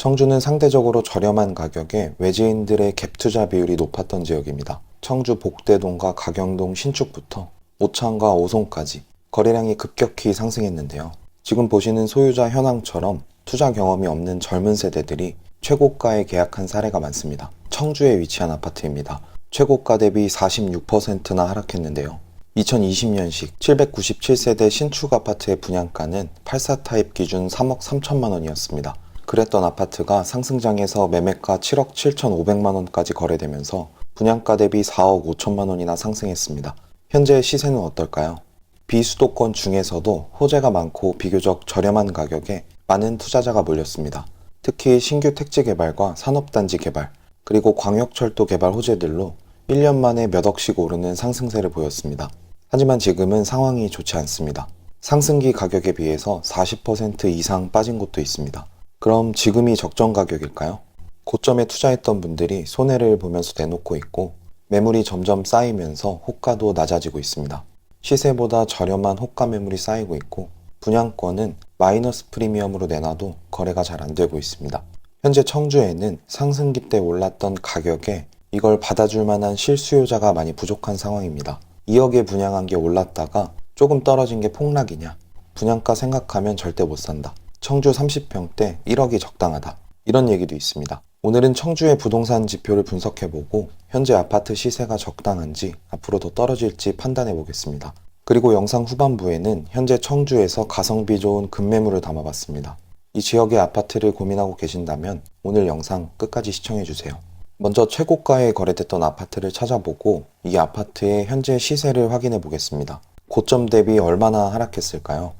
청주는 상대적으로 저렴한 가격에 외지인들의 갭 투자 비율이 높았던 지역입니다. 청주 복대동과 가경동 신축부터 오창과 오송까지 거래량이 급격히 상승했는데요. 지금 보시는 소유자 현황처럼 투자 경험이 없는 젊은 세대들이 최고가에 계약한 사례가 많습니다. 청주에 위치한 아파트입니다. 최고가 대비 46%나 하락했는데요. 2020년식 797세대 신축 아파트의 분양가는 84 타입 기준 3억 3천만 원이었습니다. 그랬던 아파트가 상승장에서 매매가 7억 7천5백만 원까지 거래되면서 분양가 대비 4억 5천만 원이나 상승했습니다. 현재 시세는 어떨까요? 비수도권 중에서도 호재가 많고 비교적 저렴한 가격에 많은 투자자가 몰렸습니다. 특히 신규 택지 개발과 산업단지 개발, 그리고 광역철도 개발 호재들로 1년 만에 몇 억씩 오르는 상승세를 보였습니다. 하지만 지금은 상황이 좋지 않습니다. 상승기 가격에 비해서 40% 이상 빠진 곳도 있습니다. 그럼 지금이 적정 가격일까요? 고점에 투자했던 분들이 손해를 보면서 내놓고 있고 매물이 점점 쌓이면서 호가도 낮아지고 있습니다. 시세보다 저렴한 호가 매물이 쌓이고 있고 분양권은 마이너스 프리미엄으로 내놔도 거래가 잘 안 되고 있습니다. 현재 청주에는 상승기 때 올랐던 가격에 이걸 받아줄 만한 실수요자가 많이 부족한 상황입니다. 2억에 분양한 게 올랐다가 조금 떨어진 게 폭락이냐? 분양가 생각하면 절대 못 산다. 청주 30평 때 1억이 적당하다. 이런 얘기도 있습니다. 오늘은 청주의 부동산 지표를 분석해보고 현재 아파트 시세가 적당한지 앞으로 더 떨어질지 판단해 보겠습니다. 그리고 영상 후반부에는 현재 청주에서 가성비 좋은 급매물을 담아봤습니다. 이 지역의 아파트를 고민하고 계신다면 오늘 영상 끝까지 시청해주세요. 먼저 최고가에 거래됐던 아파트를 찾아보고 이 아파트의 현재 시세를 확인해 보겠습니다. 고점 대비 얼마나 하락했을까요?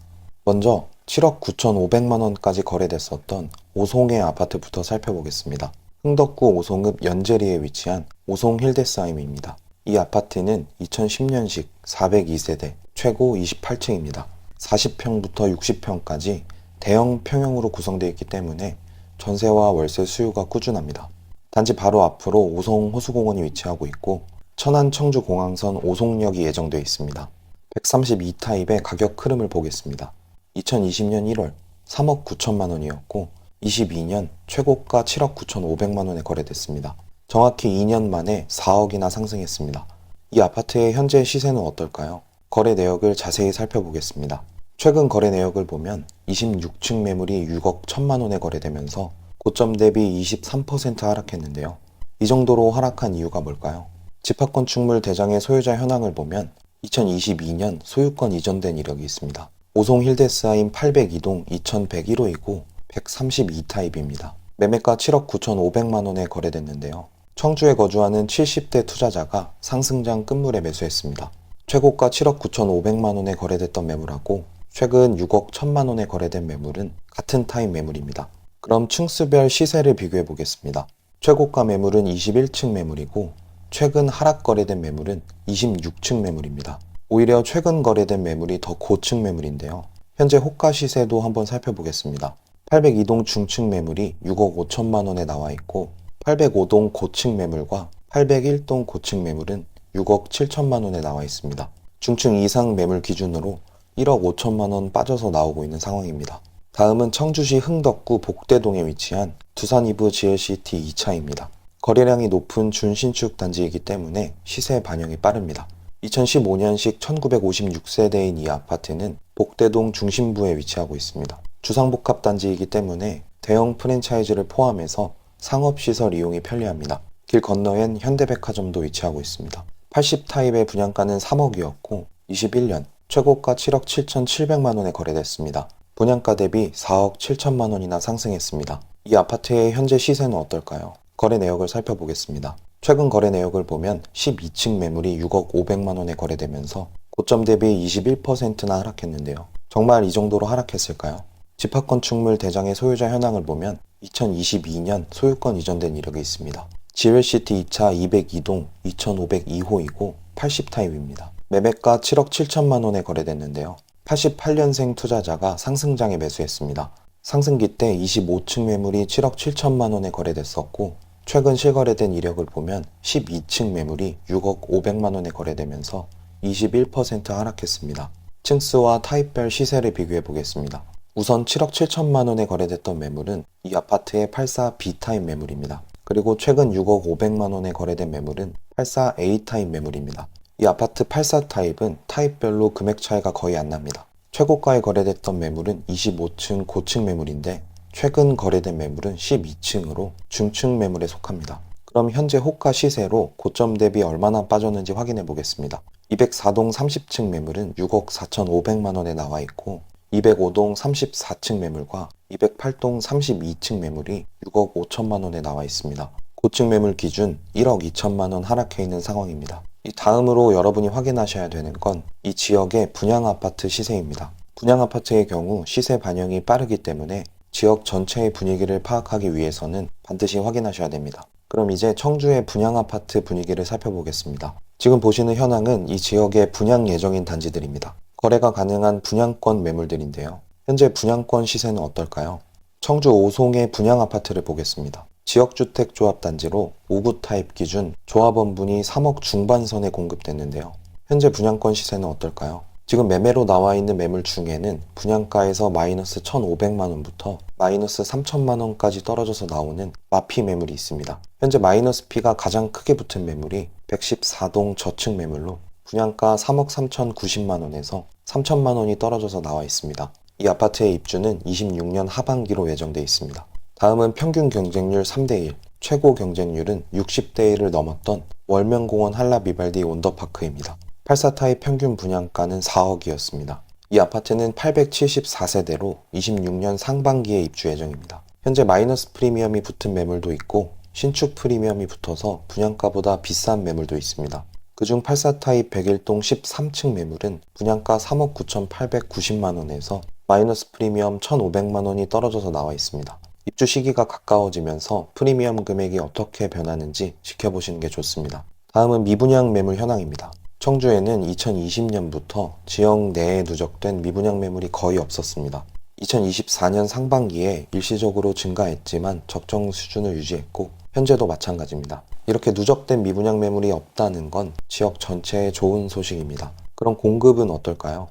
먼저 7억 9,500만 원까지 거래됐었던 오송의 아파트부터 살펴보겠습니다. 흥덕구 오송읍 연재리에 위치한 오송 힐데스하임입니다. 이 아파트는 2010년식 402세대 최고 28층입니다. 40평부터 60평까지 대형 평형으로 구성되어 있기 때문에 전세와 월세 수요가 꾸준합니다. 단지 바로 앞으로 오송 호수공원이 위치하고 있고 천안 청주 공항선 오송역이 예정되어 있습니다. 132타입의 가격 흐름을 보겠습니다. 2020년 1월 3억 9천만 원이었고 22년 최고가 7억 9천5백만 원에 거래됐습니다. 정확히 2년 만에 4억이나 상승했습니다. 이 아파트의 현재 시세는 어떨까요? 거래 내역을 자세히 살펴보겠습니다. 최근 거래 내역을 보면 26층 매물이 6억 1천만 원에 거래되면서 고점 대비 23% 하락했는데요. 이 정도로 하락한 이유가 뭘까요? 집합건축물 대장의 소유자 현황을 보면 2022년 소유권 이전된 이력이 있습니다. 오송 힐데스하임 802동 2101호이고 132타입입니다. 매매가 7억 9천5백만 원에 거래됐는데요. 청주에 거주하는 70대 투자자가 상승장 끝물에 매수했습니다. 최고가 7억 9천5백만 원에 거래됐던 매물하고 최근 6억 1천만 원에 거래된 매물은 같은 타입 매물입니다. 그럼 층수별 시세를 비교해 보겠습니다. 최고가 매물은 21층 매물이고 최근 하락 거래된 매물은 26층 매물입니다. 오히려 최근 거래된 매물이 더 고층 매물인데요. 현재 호가 시세도 한번 살펴보겠습니다. 802동 중층 매물이 6억 5천만 원에 나와 있고 805동 고층 매물과 801동 고층 매물은 6억 7천만 원에 나와 있습니다. 중층 이상 매물 기준으로 1억 5천만 원 빠져서 나오고 있는 상황입니다. 다음은 청주시 흥덕구 복대동에 위치한 두산 이브 GLCT 2차입니다. 거래량이 높은 준신축 단지이기 때문에 시세 반영이 빠릅니다. 2015년식 1956세대인 이 아파트는 복대동 중심부에 위치하고 있습니다. 주상복합 단지이기 때문에 대형 프랜차이즈를 포함해서 상업시설 이용이 편리합니다. 길 건너엔 현대백화점도 위치하고 있습니다. 80타입의 분양가는 3억이었고 21년 최고가 7억 7천7백만 원에 거래됐습니다. 분양가 대비 4억 7천만 원이나 상승했습니다. 이 아파트의 현재 시세는 어떨까요? 거래 내역을 살펴보겠습니다. 최근 거래 내역을 보면 12층 매물이 6억 5백만 원에 거래되면서 고점 대비 21%나 하락했는데요. 정말 이 정도로 하락했을까요? 집합건축물 대장의 소유자 현황을 보면 2022년 소유권 이전된 이력이 있습니다. GLCT 2차 202동 2502호이고 80타입입니다. 매매가 7억 7천만 원에 거래됐는데요. 88년생 투자자가 상승장에 매수했습니다. 상승기 때 25층 매물이 7억 7천만 원에 거래됐었고 최근 실거래된 이력을 보면 12층 매물이 6억 5백만 원에 거래되면서 21% 하락했습니다. 층수와 타입별 시세를 비교해 보겠습니다. 우선 7억 7천만 원에 거래됐던 매물은 이 아파트의 84 B타입 매물입니다. 그리고 최근 6억 500만 원에 거래된 매물은 84 A타입 매물입니다. 이 아파트 84 타입은 타입별로 금액 차이가 거의 안 납니다. 최고가에 거래됐던 매물은 25층 고층 매물인데 최근 거래된 매물은 12층으로 중층 매물에 속합니다. 그럼 현재 호가 시세로 고점 대비 얼마나 빠졌는지 확인해 보겠습니다. 204동 30층 매물은 6억 4,500만 원에 나와 있고 205동 34층 매물과 208동 32층 매물이 6억 5천만 원에 나와 있습니다. 고층 매물 기준 1억 2천만 원 하락해 있는 상황입니다. 이 다음으로 여러분이 확인하셔야 되는 건 이 지역의 분양 아파트 시세입니다. 분양 아파트의 경우 시세 반영이 빠르기 때문에 지역 전체의 분위기를 파악하기 위해서는 반드시 확인하셔야 됩니다. 그럼 이제 청주의 분양 아파트 분위기를 살펴보겠습니다. 지금 보시는 현황은 이 지역의 분양 예정인 단지들입니다. 거래가 가능한 분양권 매물들인데요. 현재 분양권 시세는 어떨까요? 청주 오송의 분양 아파트를 보겠습니다. 지역주택조합 단지로 5구 타입 기준 조합원분이 3억 중반선에 공급됐는데요. 현재 분양권 시세는 어떨까요? 지금 매매로 나와 있는 매물 중에는 분양가에서 마이너스 1,500만 원부터 마이너스 3천만 원까지 떨어져서 나오는 마피 매물이 있습니다. 현재 마이너스 P가 가장 크게 붙은 매물이 114동 저층 매물로 분양가 3억 3,090만 원에서 3천만 원이 떨어져서 나와 있습니다. 이 아파트의 입주는 26년 하반기로 예정돼 있습니다. 다음은 평균 경쟁률 3대1, 최고 경쟁률은 60대1을 넘었던 월명공원 한라비발디 온더파크입니다. 84타입 평균 분양가는 4억이었습니다. 이 아파트는 874세대로 26년 상반기에 입주 예정입니다. 현재 마이너스 프리미엄이 붙은 매물도 있고 신축 프리미엄이 붙어서 분양가보다 비싼 매물도 있습니다. 그중 84타입 101동 13층 매물은 분양가 3억 9,890만 원에서 마이너스 프리미엄 1,500만 원이 떨어져서 나와 있습니다. 입주 시기가 가까워지면서 프리미엄 금액이 어떻게 변하는지 지켜보시는 게 좋습니다. 다음은 미분양 매물 현황입니다. 청주에는 2020년부터 지역 내에 누적된 미분양 매물이 거의 없었습니다. 2024년 상반기에 일시적으로 증가했지만 적정 수준을 유지했고 현재도 마찬가지입니다. 이렇게 누적된 미분양 매물이 없다는 건 지역 전체에 좋은 소식입니다. 그럼 공급은 어떨까요?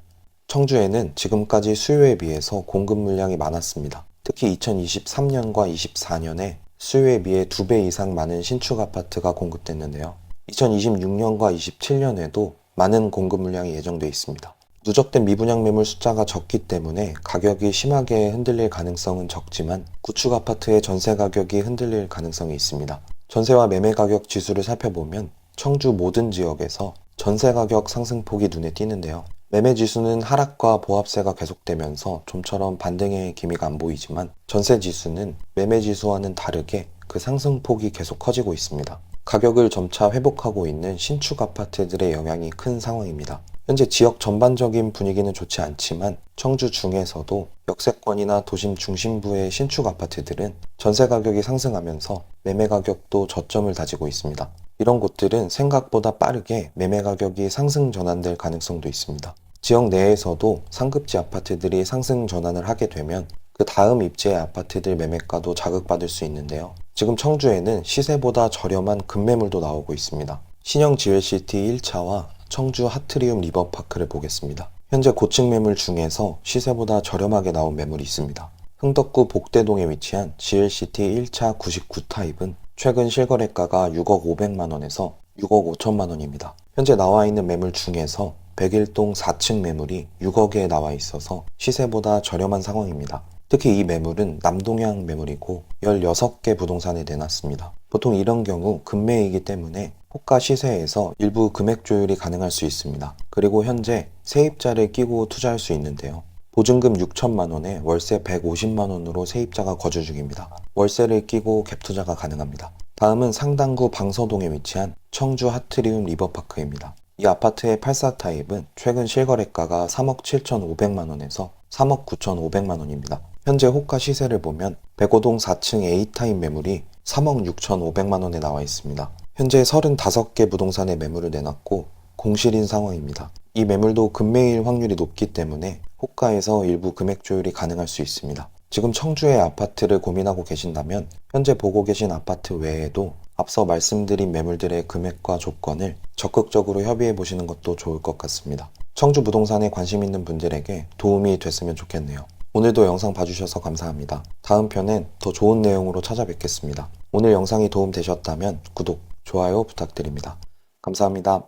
청주에는 지금까지 수요에 비해서 공급 물량이 많았습니다. 특히 2023년과 24년에 수요에 비해 2배 이상 많은 신축 아파트가 공급됐는데요. 2026년과 27년에도 많은 공급 물량이 예정돼 있습니다. 누적된 미분양 매물 숫자가 적기 때문에 가격이 심하게 흔들릴 가능성은 적지만 구축 아파트의 전세 가격이 흔들릴 가능성이 있습니다. 전세와 매매 가격 지수를 살펴보면 청주 모든 지역에서 전세 가격 상승폭이 눈에 띄는데요. 매매 지수는 하락과 보합세가 계속되면서 좀처럼 반등의 기미가 안 보이지만 전세 지수는 매매 지수와는 다르게 그 상승폭이 계속 커지고 있습니다. 가격을 점차 회복하고 있는 신축 아파트들의 영향이 큰 상황입니다. 현재 지역 전반적인 분위기는 좋지 않지만 청주 중에서도 역세권이나 도심 중심부의 신축 아파트들은 전세 가격이 상승하면서 매매 가격도 저점을 다지고 있습니다. 이런 곳들은 생각보다 빠르게 매매 가격이 상승 전환될 가능성도 있습니다. 지역 내에서도 상급지 아파트들이 상승 전환을 하게 되면 그 다음 입지의 아파트들 매매가도 자극받을 수 있는데요. 지금 청주에는 시세보다 저렴한 급매물도 나오고 있습니다. 신형 GLCT 1차와 청주 하트리움 리버파크를 보겠습니다. 현재 고층 매물 중에서 시세보다 저렴하게 나온 매물이 있습니다. 흥덕구 복대동에 위치한 GLCT 1차 99 타입은 최근 실거래가가 6억 500만 원에서 6억 5천만 원입니다. 현재 나와 있는 매물 중에서 101동 4층 매물이 6억에 나와 있어서 시세보다 저렴한 상황입니다. 특히 이 매물은 남동향 매물이고 16개 부동산에 내놨습니다. 보통 이런 경우 급매이기 때문에 호가 시세에서 일부 금액 조율이 가능할 수 있습니다. 그리고 현재 세입자를 끼고 투자할 수 있는데요. 보증금 6천만 원에 월세 150만 원으로 세입자가 거주 중입니다. 월세를 끼고 갭 투자가 가능합니다. 다음은 상당구 방서동에 위치한 청주 하트리움 리버파크입니다. 이 아파트의 84 타입은 최근 실거래가가 3억 7,500만 원에서 3억 9,500만 원입니다. 현재 호가 시세를 보면 105동 4층 A타입 매물이 3억 6,500만 원에 나와 있습니다. 현재 35개 부동산에 매물을 내놨고 공실인 상황입니다. 이 매물도 급매일 확률이 높기 때문에 호가에서 일부 금액 조율이 가능할 수 있습니다. 지금 청주의 아파트를 고민하고 계신다면 현재 보고 계신 아파트 외에도 앞서 말씀드린 매물들의 금액과 조건을 적극적으로 협의해 보시는 것도 좋을 것 같습니다. 청주 부동산에 관심 있는 분들에게 도움이 됐으면 좋겠네요. 오늘도 영상 봐주셔서 감사합니다. 다음 편엔 더 좋은 내용으로 찾아뵙겠습니다. 오늘 영상이 도움 되셨다면 구독, 좋아요 부탁드립니다. 감사합니다.